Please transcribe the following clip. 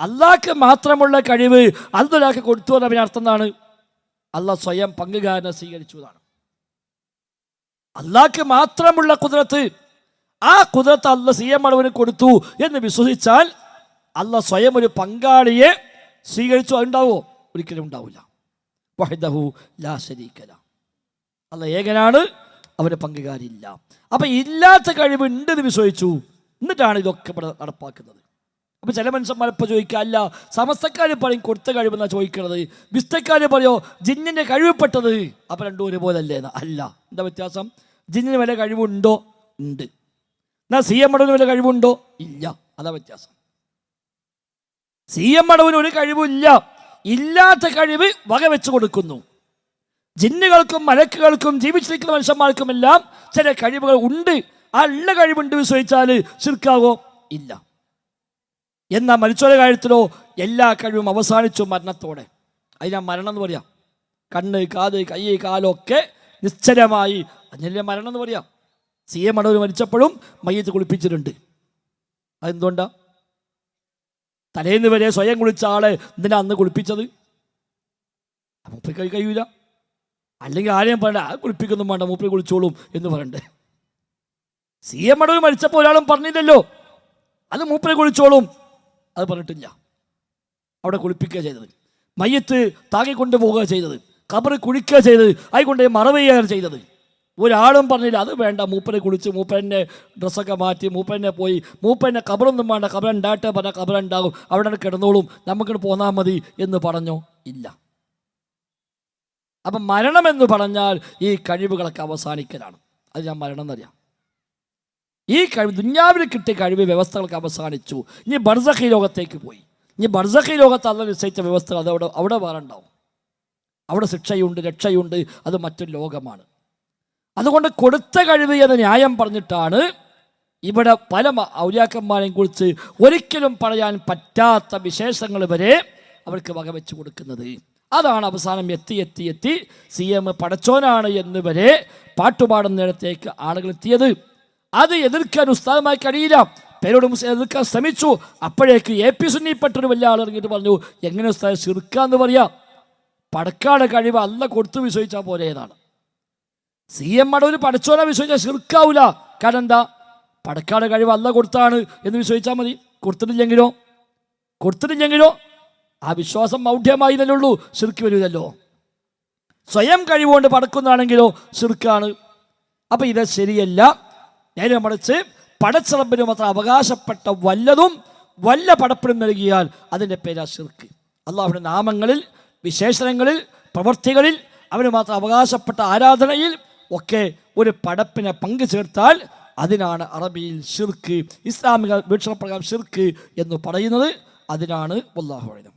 അള്ളാഹ്ക്ക് മാത്രമുള്ള കഴിവ് അതൊരാൾക്ക് കൊടുത്തു എന്ന അർത്ഥം എന്താണ്? അള്ളാഹ് സ്വയം പങ്കുകാരനെ സ്വീകരിച്ചു എന്നാണ് അള്ളാഹ്ക്ക് മാത്രമുള്ള കുതിരത്ത് ആ കുതിരത്ത് അല്ല സി എം അളവിന് കൊടുത്തു എന്ന് വിശ്വസിച്ചാൽ അല്ല സ്വയം ഒരു പങ്കാളിയെ സ്വീകരിച്ചു അതുണ്ടാവോ? ഒരിക്കലും ഉണ്ടാവില്ല. ലാ ശരീക്കല അല്ല ഏകനാണ് അവന് പങ്കുകാരില്ല. അപ്പൊ ഇല്ലാത്ത കഴിവ് ഉണ്ടെന്ന് വിശ്വസിച്ചു. എന്നിട്ടാണ് ഇതൊക്കെ ഇവിടെ നടപ്പാക്കുന്നത്. അപ്പൊ ചില മനുഷ്യന്മാർ ഇപ്പൊ ചോദിക്കുക അല്ല സമസ്തക്കാർ പറയും കൊടുത്ത കഴിവെന്നാ ചോദിക്കണത്? വിസ്തക്കാർ പറയോ ജിന്നിന്റെ കഴിവപ്പെട്ടത് അപ്പൊ രണ്ടും ഒരുപോലെ അല്ലേ. എന്താ വ്യത്യാസം? ജിന്നിന് വല്ല കഴിവുണ്ടോ? ഉണ്ട്. എന്നാ സി എം മടവിന് വല്ല കഴിവുണ്ടോ? ഇല്ല. അതാ വ്യത്യാസം. സി എം മടവിന് ഒരു കഴിവില്ല. ഇല്ലാത്ത കഴിവ് വകവെച്ച് കൊടുക്കുന്നു. ജിന്നുകൾക്കും മലക്കുകൾക്കും ജീവിച്ചിരിക്കുന്ന മനുഷ്യന്മാർക്കുമെല്ലാം ചില കഴിവുകൾ ഉണ്ട്. ആ ഉള്ള കഴിവുണ്ട് വിശ്വസിച്ചാൽ ശിർക്കാവോ? ഇല്ല. എന്നാൽ മരിച്ചവരുടെ കാര്യത്തിലോ എല്ലാ കഴിവും അവസാനിച്ചു മരണത്തോടെ. അതിനാ മരണം എന്ന് പറയാം. കണ്ണ് കാത് കൈ കാലൊക്കെ നിശ്ചലമായി. അതിനല്ലേ മരണം എന്ന് പറയാം. സി എ മണവർ മരിച്ചപ്പോഴും മയ്യത്ത് കുളിപ്പിച്ചിട്ടുണ്ട്. അതെന്തുകൊണ്ടാ? തലേന്ന് വരെ സ്വയം കുളിച്ച ആളെ എന്തിനാ അന്ന് കുളിപ്പിച്ചത്? മൂപ്പര് കൈ കഴിയൂല അല്ലെങ്കിൽ ആരെയും പറയണ്ട ആ കുളിപ്പിക്കൊന്നും വേണ്ട മൂപ്പി കുളിച്ചോളും എന്ന് പറയണ്ടേ. സി എം മടവർ മരിച്ചപ്പോൾ ഒരാളും പറഞ്ഞില്ലല്ലോ. അത് മൂപ്പരെ കുളിച്ചോളും. അത് പറഞ്ഞിട്ടില്ല. അവിടെ കുളിപ്പിക്കുക ചെയ്തത്. മയ്യത്ത് താങ്ങിക്കൊണ്ട് പോവുക ചെയ്തത്. കബറ് കുഴിക്കുക ചെയ്തത്. ആയിക്കൊണ്ട് മറവെയ്യാണ് ചെയ്തത്. ഒരാളും പറഞ്ഞില്ല അത് വേണ്ട മൂപ്പനെ കുളിച്ച് മൂപ്പനെ ഡ്രസ്സൊക്കെ മാറ്റി മൂപ്പനെ പോയി മൂപ്പനെ കബറൊന്നും വേണ്ട കബറുണ്ടാട്ടെ പറഞ്ഞ കബറുണ്ടാകും അവിടെ കിടന്നോളും നമുക്കിട്ട് പോന്നാൽ മതി എന്ന് പറഞ്ഞോ. ഇല്ല. അപ്പം മരണമെന്ന് പറഞ്ഞാൽ ഈ കഴിവുകളൊക്കെ അവസാനിക്കലാണ്. അത് ഞാൻ മരണം എന്നറിയാം. ഈ കഴിവ് ദുന്യാവിന് കിട്ടിയ കഴിവ് വ്യവസ്ഥകൾക്ക് അവസാനിച്ചു. ഇനി ബർസഖി ലോകത്തേക്ക് പോയി. ഇനി ബർസഖി ലോകത്ത് അല്ല നിശ്ചയിച്ച വ്യവസ്ഥകൾ അത് അവിടെ അവിടെ വേറെണ്ടാവും. അവിടെ ശിക്ഷയുണ്ട് രക്ഷയുണ്ട് അത് മറ്റൊരു ലോകമാണ്. അതുകൊണ്ട് കൊടുത്ത കഴിവ് എന്ന ന്യായം പറഞ്ഞിട്ടാണ് ഇവിടെ പല ഔലിയാക്കന്മാരെയും കുറിച്ച് ഒരിക്കലും പറയാൻ പറ്റാത്ത വിശേഷങ്ങൾ വരെ അവർക്ക് വകവെച്ച് കൊടുക്കുന്നത്. അതാണ് അവസാനം എത്തി എത്തി എത്തി സി എം പടച്ചോനാണ് എന്ന് വരെ പാട്ടുപാടുന്നിടത്തേക്ക് ആളുകൾ എത്തിയത്. അത് എതിർക്കാൻ ഉസ്താദമായി കഴിയില്ല. പേരോട് എതിർക്കാൻ ശ്രമിച്ചു. അപ്പോഴേക്ക് എ പി സുന്നിപ്പെട്ടൊരു വലിയ ആൾ ഇറങ്ങിയിട്ട് പറഞ്ഞു എങ്ങനെ ഉസ്താദ് ചെറുക്കാന്ന് പറയാം? പടക്കാട് കഴിവ് അല്ല കൊടുത്തു വിശ്വസിച്ചാൽ പോലെ സി എം മടൂര് പഠിച്ചോനെ വിശ്വസിച്ചാൽ ചെറുക്കാവൂല കാരണം എന്താ? പടക്കാട് കഴിവ് അല്ല കൊടുത്താണ് എന്ന് വിശ്വസിച്ചാൽ മതി. കൊടുത്തിട്ടില്ലെങ്കിലോ? കൊടുത്തിട്ടില്ലെങ്കിലോ? ആ വിശ്വാസം മൗഢ്യമായി തന്നെ ഉള്ളൂ. ശിർക്ക് വരില്ലല്ലോ സ്വയം കഴിവുകൊണ്ട് പടക്കുന്നതാണെങ്കിലോ ശിർക്കാണ് അപ്പൊ ഇത് ശരിയല്ല. നേരെ മറിച്ച് പടച്ചിറപ്പിന് മാത്രം അവകാശപ്പെട്ട വല്ലതും വല്ല പടപ്പിനും നൽകിയാൽ അതിന്റെ പേരാ ശിർക്ക്. അള്ളാഹുവിന്റെ നാമങ്ങളിൽ വിശേഷണങ്ങളിൽ പ്രവൃത്തികളിൽ അവന് മാത്രം അവകാശപ്പെട്ട ആരാധനയിൽ ഒക്കെ ഒരു പടപ്പിനെ പങ്കു ചേർത്താൽ അതിനാണ് അറബിയിൽ ഷിർക്ക് ഇസ്ലാമിക വീക്ഷണപ്രകാരം ഷിർക്ക് എന്ന് പറയുന്നത്. അതിനാണ് വല്ലാഹുഴനം